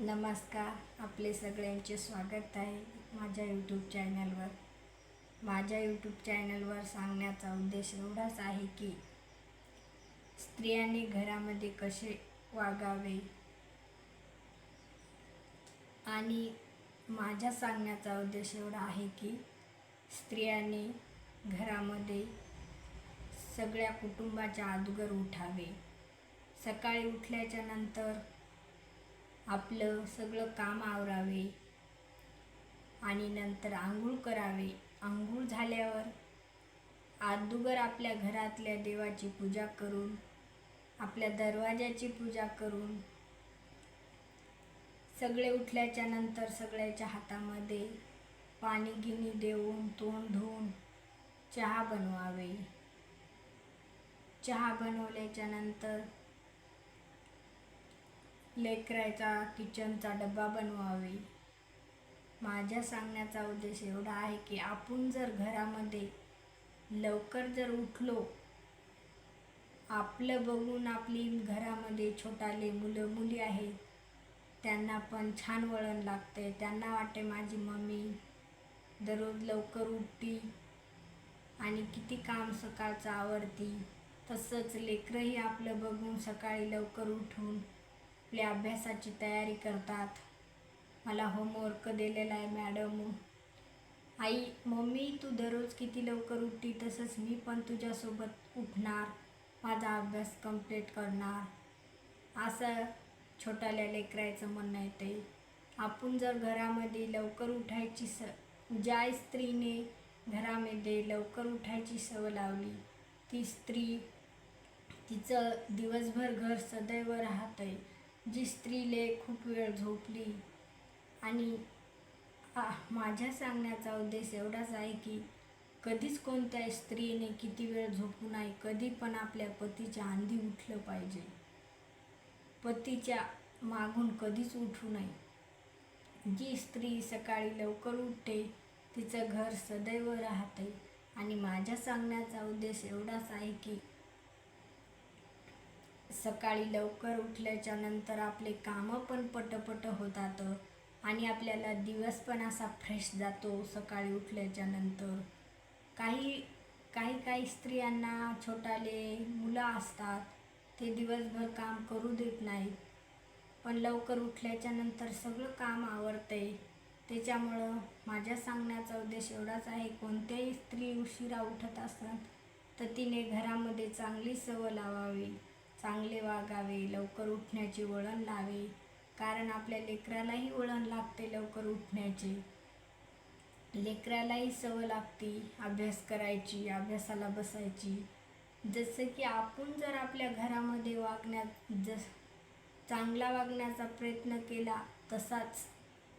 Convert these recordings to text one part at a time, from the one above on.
नमस्कार आपले सगळ्यांचे स्वागत आहे माझ्या यूट्यूब चॅनलवर माझ्या यूट्यूब चॅनलवर सांगण्याचा उद्देश एवढाच आहे की स्त्रियांनी घरामध्ये कसे वागावे आणि माझ्या सांगण्याचा उद्देश एवढा आहे की स्त्रियांनी घरामध्ये सगळ्या कुटुंबाच्या अगोदर उठावे. सकाळी उठल्याच्या नंतर आपलं सगळं काम आवरावे आणि नंतर आंघोळ करावे. आंघोळ झाल्यावर आदुगर आपल्या घरातल्या देवाची पूजा करून आपल्या दरवाजाची पूजा करून सगळे उठल्याच्या नंतर सगळ्याच्या हातामध्ये पाणी गिनी देऊन तोंड धुवून चहा बनवावे. चहा बनवल्याच्या नंतर लेकराचा किचनचा डबा बनवावे. माझ्या सांगण्याचा उद्देश एवढा आहे की आपण जर घरामध्ये लवकर जर उठलो आपलं बघून आपली घरामध्ये छोटाले मुलं मुली आहेत त्यांना पण छान वळण लागते. त्यांना वाटते माझी मम्मी दररोज लवकर उठती आणि किती काम सकाळचं आवडती तसंच लेकरंही आपलं बघून सकाळी लवकर उठून आपल्या अभ्यासाची तयारी करतात. मला होमवर्क दिलेला आहे मॅडम आई मम्मी तू दररोज किती लवकर उठती? तसंच मी पण तुझ्यासोबत उठणार. माझा अभ्यास कंप्लीट करणार. असं छोट्याल्या लेकरायचं म्हणणं येते आपण जर घरामध्ये लवकर उठायची स ज्या स्त्रीने घरामध्ये लवकर उठायची सवय लावली ती स्त्री तिचं दिवसभर घर सदैव राहतं जी स्त्रीले खूप वेळ झोपली आणि माझ्या सांगण्याचा उद्देश एवढाच आहे की कधीच कोणत्या स्त्रीने किती वेळ झोपू नये कधी पण आपल्या पतीच्या आंधी उठलं पाहिजे. पतीच्या मागून कधीच उठू नये. जी स्त्री सकाळी लवकर उठते तिचं घर सदैव राहते आणि माझ्या सांगण्याचा उद्देश एवढाच आहे की सकाळी लवकर उठल्याच्या नंतर आपले कामं पण पटपट होतात आणि आपल्याला दिवस पण असा फ्रेश जातो सकाळी उठल्याच्या नंतर काही काही काही स्त्रियांना छोटाले मुलं असतात ते दिवसभर काम करू देत नाहीत. पण लवकर उठल्याच्या नंतर सगळं काम आवडते त्याच्यामुळं माझ्या सांगण्याचा उद्देश एवढाच आहे कोणत्याही स्त्री उशिरा उठत असतात तर तिने घरामध्ये चांगली सवय लावावी. चांगले वागावे लवकर उठण्याचे वळण लावे. कारण आपल्या लेकरालाही वळण लागते लवकर उठण्याचे. लेकरालाही सवय लागते अभ्यास करायची अभ्यासाला बसायची. जसं की आपण जर आपल्या घरामध्ये वागण्यात जस चांगला वागण्याचा प्रयत्न केला तसाच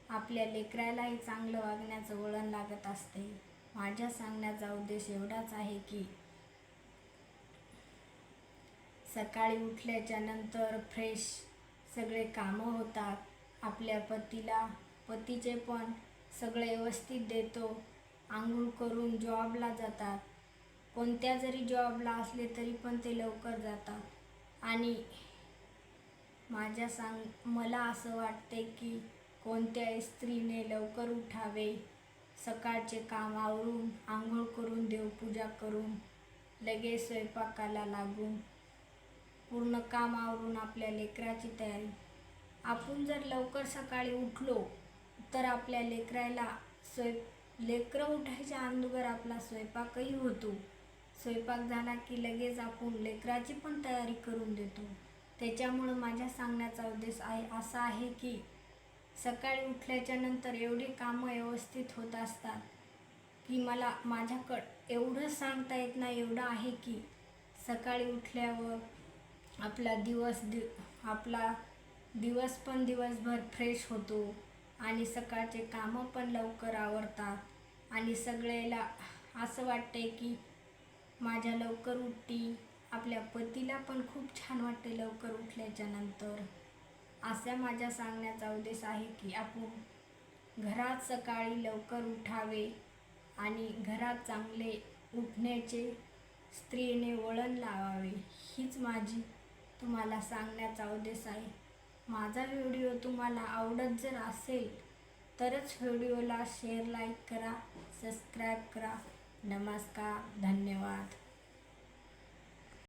आपल्या लेकरालाही चांगलं वागण्याचं वळण लागत असते. माझ्या सांगण्याचा उद्देश एवढाच आहे की सकाळी उठल्याच्या नंतर फ्रेश सगळे कामं होतात. आपल्या पतीला पतीचे पण सगळे व्यवस्थित देतो. आंघोळ करून जॉबला जातात. कोणत्या जरी जॉबला असले तरी पण ते लवकर जातात. आणि माझ्या सांग मला असं वाटते की कोणत्या स्त्रीने लवकर उठावे. सकाळचे काम आवरून आंघोळ करून देवपूजा करून लगेच स्वयंपाकाला लागून पूर्ण काम आवरून आपल्या लेकराची तयारी. आपण जर लवकर सकाळी उठलो तर आपल्या लेकराला स्वय लेकरं उठायच्या अंदोगर आपला स्वयंपाकही होतो. स्वयंपाक झाला की लगेच आपण लेकराची पण तयारी करून देतो. त्याच्यामुळं माझ्या सांगण्याचा उद्देश आहे असा आहे की सकाळी उठल्याच्या नंतर एवढी कामं व्यवस्थित होत असतात की मला माझ्याकडं एवढं सांगता येत नाही एवढं आहे की सकाळी उठल्यावर आपला दिवस दि आपला दिवस पण दिवसभर फ्रेश होतो आणि सकाळचे कामं पण लवकर आवडतात आणि सगळ्याला असं वाटते की माझ्या लवकर उठती आपल्या पतीला पण खूप छान वाटते लवकर उठल्याच्या नंतर. असा माझ्या सांगण्याचा उद्देश आहे की आपण घरात सकाळी लवकर उठावे आणि घरात चांगले उठण्याचे स्त्रीने वळण लावावे. हीच माझी तुम्हाला सांगण्याचा उद्देश आहे. माझा व्हिडिओ तुम्हाला आवडत जर असेल तरच व्हिडिओला शेअर लाईक करा सबस्क्राईब करा. नमस्कार धन्यवाद.